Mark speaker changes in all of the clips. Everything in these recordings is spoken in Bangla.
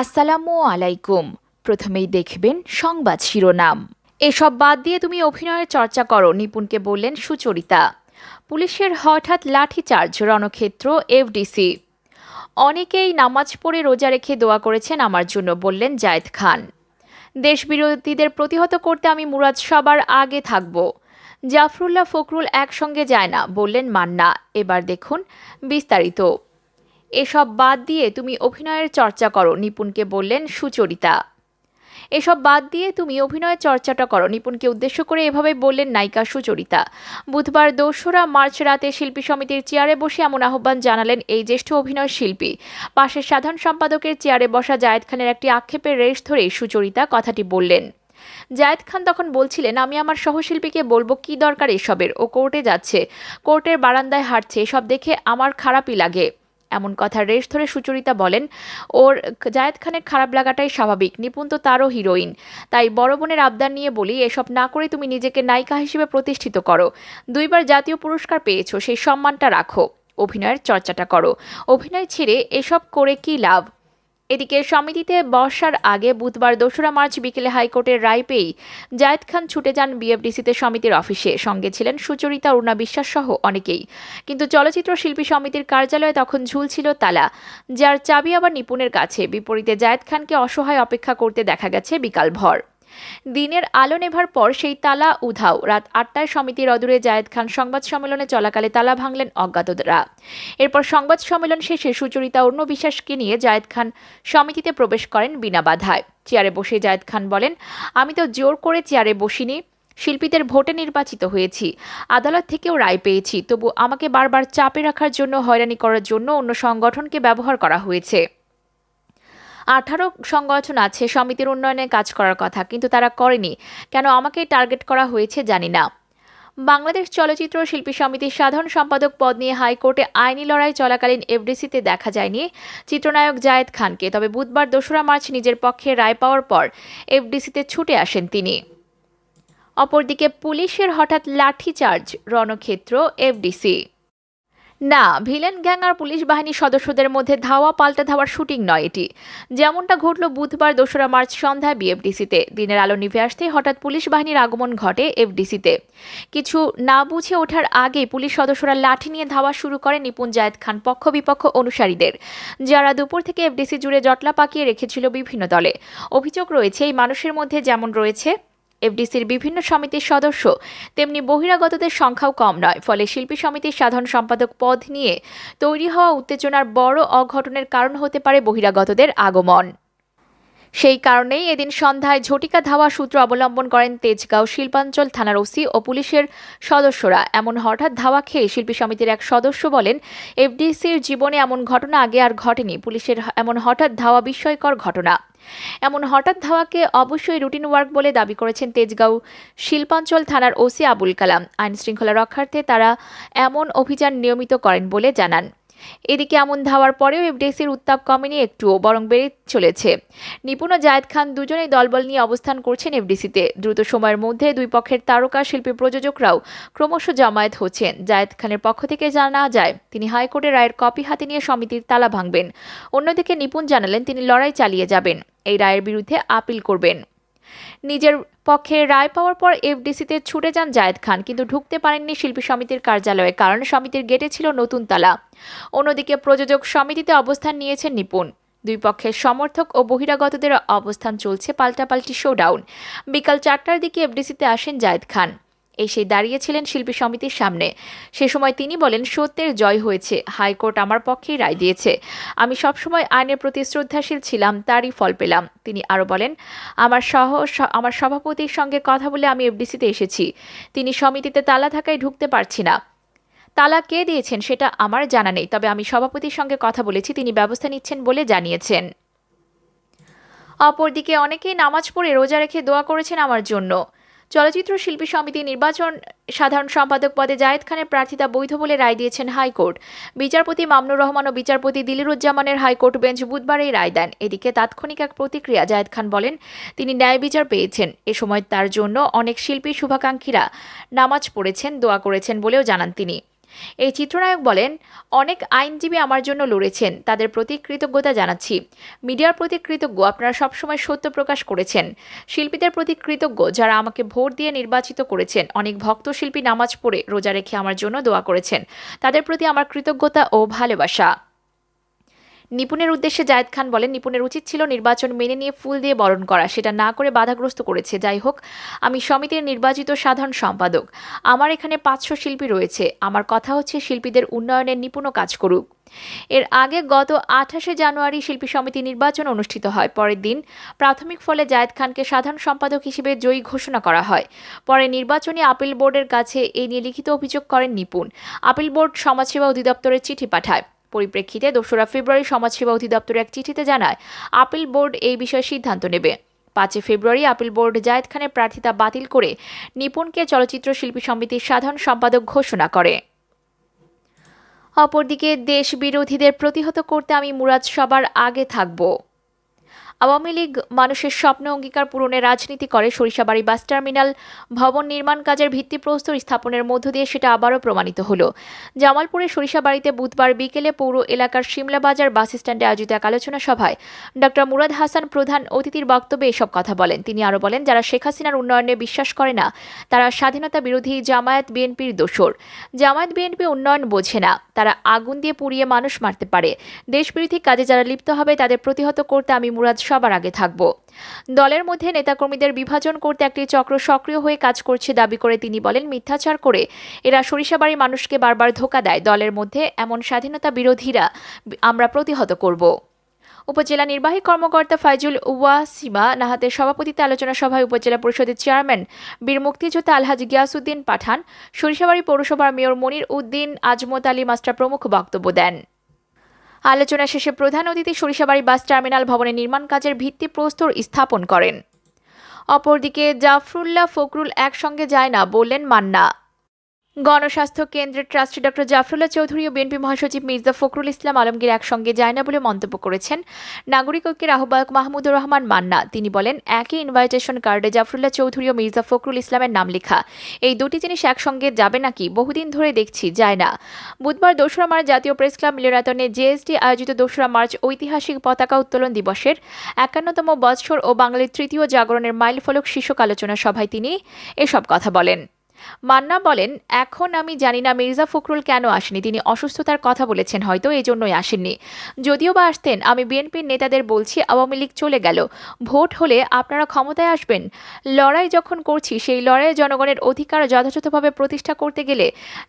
Speaker 1: আসসালামু আলাইকুম। প্রথমেই দেখবেন সংবাদ শিরোনাম। এসব বাদ দিয়ে তুমি অভিনয়ের চর্চা করো, নিপুণকে বললেন সুচরিতা। পুলিশের হঠাৎ লাঠিচার্জ, রণক্ষেত্র, এফডিসি। অনেকেই নামাজ পড়ে রোজা রেখে দোয়া করেছেন আমার জন্য, বললেন জায়েদ খান। দেশবিরোধীদের প্রতিহত করতে আমি মুরাদ সবার আগে থাকব। জাফরুল্লাহ ফখরুল একসঙ্গে যায় না, বললেন মান্না। এবার দেখুন বিস্তারিত। এসব বাদ দিয়ে তুমি অভিনয়ের চর্চা করো, নিপুণকে বললেন সুচরিতা। এসব বাদ দিয়ে তুমি অভিনয়ের চর্চাটা করো, নিপুণকে উদ্দেশ্য করে এভাবে বললেন নায়িকা সুচরিতা। বুধবার দোসরা মার্চ রাতে শিল্পী সমিতির চেয়ারে বসে এমন আহ্বান জানালেন এই জ্যেষ্ঠ অভিনয় শিল্পী। পাশের সাধারণ সম্পাদকের চেয়ারে বসা জায়েদ খানের একটি আক্ষেপের রেশ ধরে সুচরিতা কথাটি বললেন। জায়েদ খান তখন বলছিলেন, আমি আমার সহশিল্পীকে বলব কি দরকার এসবের? ও কোর্টে যাচ্ছে। কোর্টের বারান্দায় হাঁটছে। এসব দেখে আমার খারাপই লাগে। এমন কথা রেশ ধরে সুচরিতা বলেন, ওর জায়েদ খানের খারাপ লাগাটাই স্বাভাবিক। নিপুণ তো তারও হিরোইন। তাই বড় বোনের আবদার নিয়ে বলি, এসব না করে তুমি নিজেকে নায়িকা হিসেবে প্রতিষ্ঠিত করো। দুইবার জাতীয় পুরস্কার পেয়েছ, সেই সম্মানটা রাখো। অভিনয়ের চর্চাটা করো। অভিনয় ছেড়ে এসব করে কি লাভ? এদিকে সমিতিতে বসার আগে বুধবার দোসরা মার্চ বিকেলে হাইকোর্টের রায় পেয়েই জায়েদ খান ছুটে যান বিএফডিসিতে সমিতির অফিসে। সঙ্গে ছিলেন সুচরিতা অরুণা বিশ্বাস সহ অনেকেই। কিন্তু চলচ্চিত্র শিল্পী সমিতির কার্যালয়ে তখন ঝুলছিল তালা, যার চাবি আবার নিপুণের কাছে। বিপরীতে জায়েদ খানকে অসহায় অপেক্ষা করতে দেখা গেছে বিকালভর। দিনের আলো নেভার পর সেই তালা উধাও। রাত আটটায় সমিতির অদূরে জায়েদ খান সংবাদ সম্মেলনে চলাকালে তালা ভাঙলেন অজ্ঞাতরা। এরপর সংবাদ সম্মেলন শেষে সুচরিতা অন্য বিশ্বাসকে নিয়ে জায়েদ খান সমিতিতে প্রবেশ করেন বিনা বাধায়। চেয়ারে বসে জায়েদ খান বলেন, আমি তো জোর করে চেয়ারে বসিনি, শিল্পীদের ভোটে নির্বাচিত হয়েছি। আদালত থেকেও রায় পেয়েছি, তবু আমাকে বারবার চাপে রাখার জন্য, হয়রানি করার জন্য অন্য সংগঠনকে ব্যবহার করা হয়েছে। আঠারো সংগঠন আছে, সমিতির উন্নয়নে কাজ করার কথা, কিন্তু তারা করেনি। কেন আমাকে টার্গেট করা হয়েছে জানি না। বাংলাদেশ চলচ্চিত্র শিল্পী সমিতির সাধারণ সম্পাদক পদ নিয়ে হাইকোর্টে আইনি লড়াই চলাকালীন এফডিসিতে দেখা যায়নি চিত্রনায়ক জায়েদ খানকে। তবে বুধবার দোসরা মার্চ নিজের পক্ষে রায় পাওয়ার পর এফডিসিতে ছুটে আসেন তিনি। অপরদিকে পুলিশের হঠাৎ লাঠিচার্জ, রণক্ষেত্র, এফডিসি। না, ভিলেন গ্যাং আর পুলিশ বাহিনীর সদস্যদের মধ্যে ধাওয়া পাল্টা ধাওয়ার শুটিং নয় এটি। যেমনটা ঘটল বুধবার দোসরা মার্চ সন্ধ্যায় বিএফডিসিতে। দিনের আলো নিভে আসতেই হঠাৎ পুলিশ বাহিনীর আগমন ঘটে এফডিসিতে। কিছু না বুঝে ওঠার আগে পুলিশ সদস্যরা লাঠি নিয়ে ধাওয়া শুরু করে নিপুণ জায়েদ খান পক্ষ বিপক্ষ অনুসারীদের, যারা দুপুর থেকে এফডিসি জুড়ে জটলা পাকিয়ে রেখেছিল বিভিন্ন দলে। অভিযোগ রয়েছে, এই মানুষের মধ্যে যেমন রয়েছে এফডিসির বিভিন্ন সমিতির সদস্য। তেমনি বহিরাগতদের সংখ্যাও কম নয়, ফলে শিল্পী সমিতির সাধারণ সম্পাদক পদ নিয়ে তৈরি হওয়া উত্তেজনার বড় অঘটনের কারণ হতে পারে বহিরাগতদের আগমন। সেই কারণেই এদিন সন্ধ্যায় ঝটিকা ধাওয়া সূত্র অবলম্বন করেন তেজগাঁও শিল্পাঞ্চল থানার ওসি ও পুলিশের সদস্যরা। এমন হঠাৎ ধাওয়া খেয়ে শিল্পী সমিতির এক সদস্য বলেন, এফডিসির জীবনে এমন ঘটনা আগে আর ঘটেনি। পুলিশের এমন হঠাৎ ধাওয়া বিস্ময়কর ঘটনা। এমন হঠাৎ ধাওয়াকে অবশ্যই রুটিন ওয়ার্ক বলে দাবি করেছেন তেজগাঁও শিল্পাঞ্চল থানার ওসি আবুল কালাম। আইন শৃঙ্খলা রক্ষার্থে তারা এমন অভিযান নিয়মিত করেন বলে জানান। এদিকে এমন ধাওয়ার পরেও এফডিসির উত্তাপ কমেনি একটুও, বরং বেড়ে চলেছে। নিপুণ ও জায়েদ খান দুজনেই দলবল নিয়ে অবস্থান করছেন এফডিসিতে। দ্রুত সময়ের মধ্যে দুই পক্ষের তারকা শিল্পী প্রযোজকরাও ক্রমশ জামায়াত হচ্ছেন। জায়েদ খানের পক্ষ থেকে জানা যায়, তিনি হাইকোর্টের রায়ের কপি হাতে নিয়ে সমিতির তালা ভাঙবেন। অন্যদিকে নিপুণ জানালেন, তিনি লড়াই চালিয়ে যাবেন। এই রায়ের বিরুদ্ধে আপিল করবেন। নিজের পক্ষে রায় পাওয়ার পর এফডিসিতে ছুটে যান জায়েদ খান, কিন্তু ঢুকতে পারেননি শিল্পী সমিতির কার্যালয়ে, কারণ সমিতির গেটে ছিল নতুন তালা। অন্যদিকে প্রযোজক সমিতিতে অবস্থান নিয়েছেন নিপুণ। দুই পক্ষের সমর্থক ও বহিরাগতদের অবস্থান চলছে পাল্টাপাল্টি শোডাউন। বিকাল চারটার দিকে এফডিসিতে আসেন জায়েদ খান। এসে দাঁড়িয়েছিলেন শিল্পী সমিতির সামনে। সে সময় তিনি বলেন, সত্যের জয় হয়েছে। হাইকোর্ট আমার পক্ষেই রায় দিয়েছে। আমি সবসময় আইনের প্রতি শ্রদ্ধাশীল ছিলাম, তারই ফল পেলাম। তিনি আরও বলেন, আমার সহ আমার সভাপতির সঙ্গে কথা বলে আমি এফডিসিতে এসেছি। তিনি সমিতিতে তালা থাকায় ঢুকতে পারছি না। তালা কে দিয়েছেন সেটা আমার জানা নেই, তবে আমি সভাপতির সঙ্গে কথা বলেছি, তিনি ব্যবস্থা নিচ্ছেন বলে জানিয়েছেন। অপরদিকে অনেকেই নামাজ পড়ে রোজা রেখে দোয়া করেছেন আমার জন্য। চলচ্চিত্র শিল্পী সমিতি নির্বাচন সাধারণ সম্পাদক পদে জায়েদ খানের প্রার্থিতা বৈধ বলে রায় দিয়েছেন হাইকোর্ট। বিচারপতি মামনুর রহমান ও বিচারপতি দিলিরুজ্জামানের হাইকোর্ট বেঞ্চ বুধবার এই রায় দেন। এদিকে তাৎক্ষণিক এক প্রতিক্রিয়া জায়েদ খান বলেন, তিনি ন্যায় বিচার পেয়েছেন। এ সময় তার জন্য অনেক শিল্পী শুভাকাঙ্ক্ষীরা নামাজ পড়েছেন, দোয়া করেছেন বলেও জানান তিনি। এই চিত্রনায়ক বলেন, অনেক আইনজীবী আমার জন্য লড়েছেন, তাদের প্রতি কৃতজ্ঞতা জানাচ্ছি। মিডিয়ার প্রতি কৃতজ্ঞ, আপনারা সবসময় সত্য প্রকাশ করেছেন। শিল্পীদের প্রতি কৃতজ্ঞ, যারা আমাকে ভোট দিয়ে নির্বাচিত করেছেন। অনেক ভক্ত শিল্পী নামাজ পড়ে, রোজা রেখে আমার জন্য দোয়া করেছেন। তাদের প্রতি আমার কৃতজ্ঞতা ও ভালোবাসা। নিপুণের উদ্দেশ্যে জায়েদ খান বলেন, নিপুণের উচিত ছিল নির্বাচন মেনে নিয়ে ফুল দিয়ে বরণ করা, সেটা না করে বাধাগ্রস্ত করেছে। যাই হোক, আমি সমিতির নির্বাচিত সাধারণ সম্পাদক। আমার এখানে পাঁচশো শিল্পী রয়েছে। আমার কথা হচ্ছে শিল্পীদের উন্নয়নের নিপুণও কাজ করুক। এর আগে গত আঠাশে জানুয়ারি শিল্পী সমিতি নির্বাচন অনুষ্ঠিত হয়। পরের দিন প্রাথমিক ফলে জায়েদ খানকে সাধারণ সম্পাদক হিসেবে জয়ী ঘোষণা করা হয়। পরে নির্বাচনী আপিল বোর্ডের কাছে এই নিয়ে লিখিত অভিযোগ করেন নিপুণ। আপিল বোর্ড সমাজসেবা অধিদপ্তরের চিঠি পাঠায়। পরিপ্রেক্ষিতে দোসরা ফেব্রুয়ারি সমাজসেবা অধিদপ্তর এক চিঠিতে জানায়, আপিল বোর্ড এই বিষয়ে সিদ্ধান্ত নেবে। পাঁচই ফেব্রুয়ারি আপিল বোর্ড জায়েদ খানের প্রার্থিতা বাতিল করে নিপুণকে চলচ্চিত্র শিল্পী সমিতির সাধারণ সম্পাদক ঘোষণা করে। অপরদিকে দেশ বিরোধীদের প্রতিহত করতে আমি মুরাদ সবার আগে থাকব। আওয়ামী লীগ মানুষের স্বপ্ন অঙ্গীকার পূরণে রাজনীতি করে সরিষাবাড়ি বাস টার্মিনাল ভবন নির্মাণ কাজের ভিত্তিপ্রস্তর স্থাপনের মধ্য দিয়ে সেটা আবারও প্রমাণিত হলো। জামালপুরের সরিষাবাড়িতে বুধবার বিকেলে পৌর এলাকার শিমলা বাজার বাস স্ট্যান্ডে আয়োজিত এক আলোচনা সভায় ডক্টর মুরাদ হাসান প্রধান অতিথির বক্তব্যে এসব কথা বলেন। তিনি আরও বলেন, যারা শেখ হাসিনার উন্নয়নে বিশ্বাস করে না, তারা স্বাধীনতা বিরোধী জামায়াত বিএনপির দোসর জামায়াত বিএনপি উন্নয়ন বোঝে না, তারা আগুন দিয়ে পুড়িয়ে মানুষ মারতে পারে। দেশবিরোধী কাজে যারা লিপ্ত হবে, তাদের প্রতিহত করতে আমি মুরাদ সবার আগে থাকব। দলের মধ্যে নেতাকর্মীদের বিভাজন করতে একটি চক্র সক্রিয় হয়ে কাজ করছে দাবি করে তিনি বলেন, মিথ্যাচার করে এরা সরিষাবাড়ি মানুষকে বারবার ধোকা দেয়। দলের মধ্যে এমন স্বাধীনতা বিরোধীরা আমরা প্রতিহত করব। উপজেলা নির্বাহী কর্মকর্তা ফাইজুল ওয়াসিমা নাহাতের সভাপতিত্বে আলোচনা সভায় উপজেলা পরিষদের চেয়ারম্যান বীর মুক্তিযোদ্ধা আলহাজ গিয়াসুদ্দিন পাঠান, সরিষাবাড়ি পৌরসভার মেয়র মনির উদ্দিন, আজমত আলী মাস্টার প্রমুখ বক্তব্য দেন। আলোচনা শেষে প্রধান অতিথি সরিষাবাড়ি বাস টার্মিনাল ভবনে নির্মাণ কাজের ভিত্তিপ্রস্তর স্থাপন করেন। অপরদিকে জাফরুল্লাহ ফকরুল একসঙ্গে যায় না বললেন মান্না। গণস্বাস্থ্য কেন্দ্রের ট্রাস্টি ডক্টর জাফরুল্লাহ চৌধুরী ও বিএনপি মহাসচিব মির্জা ফখরুল ইসলাম আলমগীর একসঙ্গে যায় না বলে মন্তব্য করেছেন নাগরিক ঐক্যের আহ্বায়ক মাহমুদুর রহমান মান্না। তিনি বলেন, একই ইনভাইটেশন কার্ডে জাফরুল্লাহ চৌধুরী ও মির্জা ফখরুল ইসলামের নাম লেখা। এই দুটি জিনিস একসঙ্গে যাবে নাকি? বহুদিন ধরে দেখছি, যায় না। বুধবার দোসরা মার্চ জাতীয় প্রেস ক্লাব মিলনায়তনে জেএসডি আয়োজিত দোসরা মার্চ ঐতিহাসিক পতাকা উত্তোলন দিবসের একান্নতম বৎসর ও বাঙালির তৃতীয় জাগরণের মাইলফলক শীর্ষক আলোচনা সভায় তিনি এসব কথা বলেন। মান্না বলেন, এখন আমি জানি না মির্জা ফখরুল কেন আসেনি। তিনি অসুস্থতার কথা বলেছেন হয়তো এই জন্যই আসেননি। যদিও বা আসতেন, আমি বিএনপির নেতাদের বলছি, আওয়ামী লীগ চলে গেল। ভোট হলে আপনারা ক্ষমতায় আসবেন। লড়াই যখন করছি, সেই লড়াইয়ে জনগণের অধিকার যথাযথভাবে প্রতিষ্ঠা করতে গেলে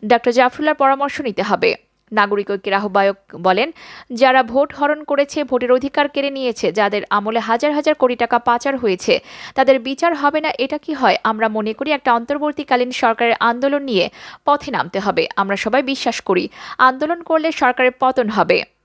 Speaker 1: ডক্টর জাফরুল্লার পরামর্শ নিতে হবে। নাগরিক ঐক্যের আহ্বায়ক বলেন, যারা ভোট হরণ করেছে, ভোটের অধিকার কেড়ে নিয়েছে, যাদের আমলে হাজার হাজার কোটি টাকা পাচার হয়েছে, তাদের বিচার হবে না, এটা কি হয়? আমরা মনে করি একটা অন্তর্বর্তীকালীন সরকারের আন্দোলন নিয়ে পথে নামতে হবে। আমরা সবাই বিশ্বাস করি, আন্দোলন করলে সরকারের পতন হবে।